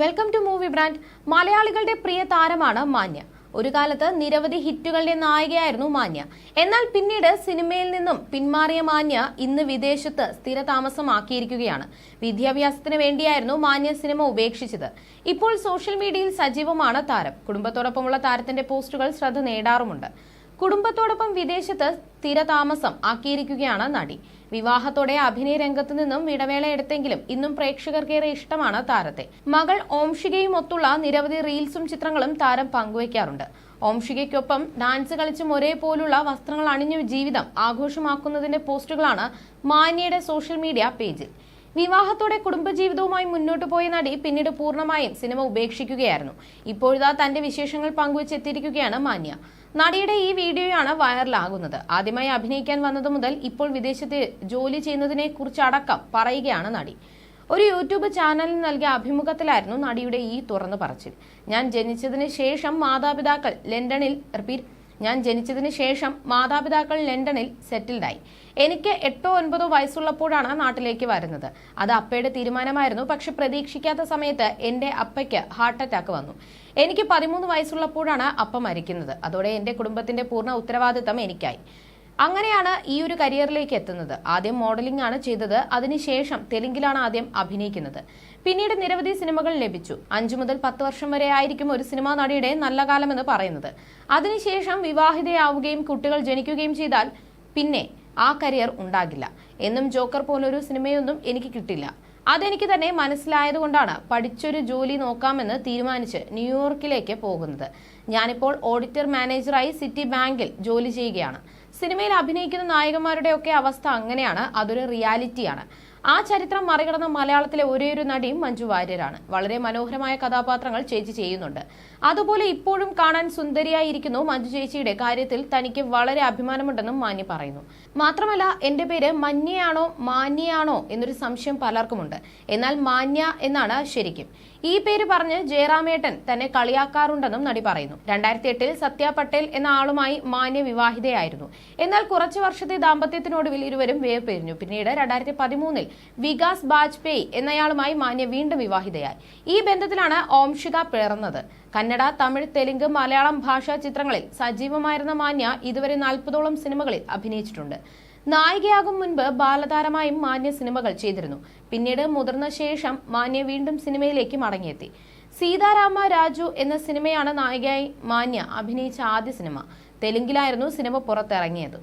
Welcome to movie brand മലയാളികളുടെ പ്രിയ താരമാണ് മാന്യ. ഒരു കാലത്ത് നിരവധി ഹിറ്റുകളുടെ നായികയായിരുന്നു മാന്യ. എന്നാൽ പിന്നീട് സിനിമയിൽ നിന്നും പിന്മാറിയ മാന്യ ഇന്ന് വിദേശത്ത് സ്ഥിരതാമസമാക്കിയിരിക്കുകയാണ് വിദ്യാഭ്യാസത്തിന് വേണ്ടിയായിരുന്നു മാന്യ സിനിമ ഉപേക്ഷിച്ചത്. ഇപ്പോൾ സോഷ്യൽ മീഡിയയിൽ സജീവമാണ് താരം. കുടുംബത്തോടൊപ്പമുള്ള താരത്തിന്റെ പോസ്റ്റുകൾ ശ്രദ്ധ നേടാറുമുണ്ട്. കുടുംബത്തോടൊപ്പം വിദേശത്ത് സ്ഥിരതാമസം ആക്കിയിരിക്കുകയാണ് നടി. വിവാഹത്തോടെ അഭിനയ രംഗത്ത് നിന്നും ഇടവേള എടുത്തെങ്കിലും ഇന്നും പ്രേക്ഷകർക്കേറെ ഇഷ്ടമാണ് താരത്തെ. മകൾ ഓംഷികയും ഒത്തുള്ള നിരവധി റീൽസും ചിത്രങ്ങളും താരം പങ്കുവയ്ക്കാറുണ്ട്. ഓംഷികയ്ക്കൊപ്പം ഡാൻസ് കളിച്ചും ഒരേപോലുള്ള വസ്ത്രങ്ങൾ അണിഞ്ഞു ജീവിതം ആഘോഷമാക്കുന്നതിന്റെ പോസ്റ്റുകളാണ് മാന്യയുടെ സോഷ്യൽ മീഡിയ പേജിൽ. വിവാഹത്തോടെ കുടുംബജീവിതവുമായി മുന്നോട്ട് പോയ നടി പിന്നീട് പൂർണമായും സിനിമ ഉപേക്ഷിക്കുകയായിരുന്നു. ഇപ്പോഴിതാ തന്റെ വിശേഷങ്ങൾ പങ്കുവച്ചെത്തിയിരിക്കുകയാണ് മാന്യ. നടിയുടെ ഈ വീഡിയോയാണ് വൈറലാകുന്നത്. ആദ്യമായി അഭിനയിക്കാൻ വന്നത് മുതൽ ഇപ്പോൾ വിദേശത്ത് ജോലി ചെയ്യുന്നതിനെ കുറിച്ചടക്കം പറയുകയാണ് നടി. ഒരു യൂട്യൂബ് ചാനലിന് നൽകിയ അഭിമുഖത്തിലായിരുന്നു നടിയുടെ ഈ തുറന്നു പറച്ചിൽ. ഞാൻ ജനിച്ചതിന് ശേഷം മാതാപിതാക്കൾ ലണ്ടനിൽ റിപ്പീറ്റ് ഞാൻ ജനിച്ചതിന് ശേഷം മാതാപിതാക്കൾ ലണ്ടനിൽ സെറ്റിൽഡായി. എനിക്ക് എട്ടോ ഒൻപതോ വയസ്സുള്ളപ്പോഴാണ് നാട്ടിലേക്ക് വരുന്നത്. അത് അപ്പയുടെ തീരുമാനമായിരുന്നു. പക്ഷെ പ്രതീക്ഷിക്കാത്ത സമയത്ത് എന്റെ അപ്പയ്ക്ക് ഹാർട്ട് അറ്റാക്ക് വന്നു. എനിക്ക് പതിമൂന്ന് വയസ്സുള്ളപ്പോഴാണ് അപ്പ മരിക്കുന്നത്. അതോടെ എന്റെ കുടുംബത്തിന്റെ പൂർണ ഉത്തരവാദിത്തം എനിക്കായി. അങ്ങനെയാണ് ഈ ഒരു കരിയറിലേക്ക് എത്തുന്നത്. ആദ്യം മോഡലിംഗ് ആണ് ചെയ്തത്. അതിനുശേഷം തെലുങ്കിലാണ് ആദ്യം അഭിനയിക്കുന്നത്. പിന്നീട് നിരവധി സിനിമകൾ ലഭിച്ചു. അഞ്ചു മുതൽ പത്ത് വർഷം വരെ ആയിരിക്കും ഒരു സിനിമാ നടിയുടെ നല്ല കാലമെന്ന് പറയുന്നത്. അതിനുശേഷം വിവാഹിതയാവുകയും കുട്ടികൾ ജനിക്കുകയും ചെയ്താൽ പിന്നെ ആ കരിയർ ഉണ്ടാകില്ല. എന്നും ജോക്കർ പോലൊരു സിനിമയൊന്നും എനിക്ക് കിട്ടില്ല. അതെനിക്ക് തന്നെ മനസ്സിലായതുകൊണ്ടാണ് പഠിച്ചൊരു ജോലി നോക്കാമെന്ന് തീരുമാനിച്ച് ന്യൂയോർക്കിലേക്ക് പോകുന്നത്. ഞാനിപ്പോൾ ഓഡിറ്റർ മാനേജറായി സിറ്റി ബാങ്കിൽ ജോലി ചെയ്യുകയാണ്. സിനിമയിൽ അഭിനയിക്കുന്ന നായകന്മാരുടെ ഒക്കെ അവസ്ഥ അങ്ങനെയാണ് അതൊരു റിയാലിറ്റിയാണ്. ആ ചരിത്രം മറികടന്ന മലയാളത്തിലെ ഒരേയൊരു നടിയും മഞ്ജു വാര്യരാണ്. വളരെ മനോഹരമായ കഥാപാത്രങ്ങൾ ചേച്ചി ചെയ്യുന്നുണ്ട്. അതുപോലെ ഇപ്പോഴും കാണാൻ സുന്ദരിയായിരിക്കുന്നു മഞ്ജു ചേച്ചിയുടെ കാര്യത്തിൽ തനിക്ക് വളരെ അഭിമാനമുണ്ടെന്നും മാന്യ പറയുന്നു. മാത്രമല്ല എന്റെ പേര് മന്യയാണോ മാന്യയാണോ എന്നൊരു സംശയം പലർക്കുമുണ്ട്. എന്നാൽ മാന്യ എന്നാണ് ശരിക്കും. ഈ പേര് പറഞ്ഞ് ജയറാമേട്ടൻ തന്നെ കളിയാക്കാറുണ്ടെന്നും നടി പറയുന്നു. രണ്ടായിരത്തി എട്ടിൽ സത്യ പട്ടേൽ എന്ന ആളുമായി മാന്യ വിവാഹിതയായിരുന്നു. എന്നാൽ കുറച്ചു വർഷത്തെ ദാമ്പത്യത്തിനൊടുവിൽ ഇരുവരും വേർപിരിഞ്ഞു. പിന്നീട് രണ്ടായിരത്തി പതിമൂന്നിൽ വികാസ് ബാജ്പേയി എന്നയാളുമായി മാന്യ വീണ്ടും വിവാഹിതയായി. ഈ ബന്ധത്തിലാണ് ഓംഷിക പിറന്നത്. കന്നഡ തമിഴ് തെലുങ്ക് മലയാളം ഭാഷാ ചിത്രങ്ങളിൽ സജീവമായിരുന്ന മാന്യ ഇതുവരെ നാൽപ്പതോളം സിനിമകളിൽ അഭിനയിച്ചിട്ടുണ്ട്. നായികയാകും മുൻപ് ബാലതാരമായും മാന്യ സിനിമകൾ ചെയ്തിരുന്നു. പിന്നീട് മുതിർന്ന ശേഷം മാന്യ വീണ്ടും സിനിമയിലേക്ക് മടങ്ങിയെത്തി. സീതാരാമ രാജു എന്ന സിനിമയാണ് നായികയായി മാന്യ അഭിനയിച്ച ആദ്യ സിനിമ. തെലുങ്കിലായിരുന്നു സിനിമ പുറത്തിറങ്ങിയത്.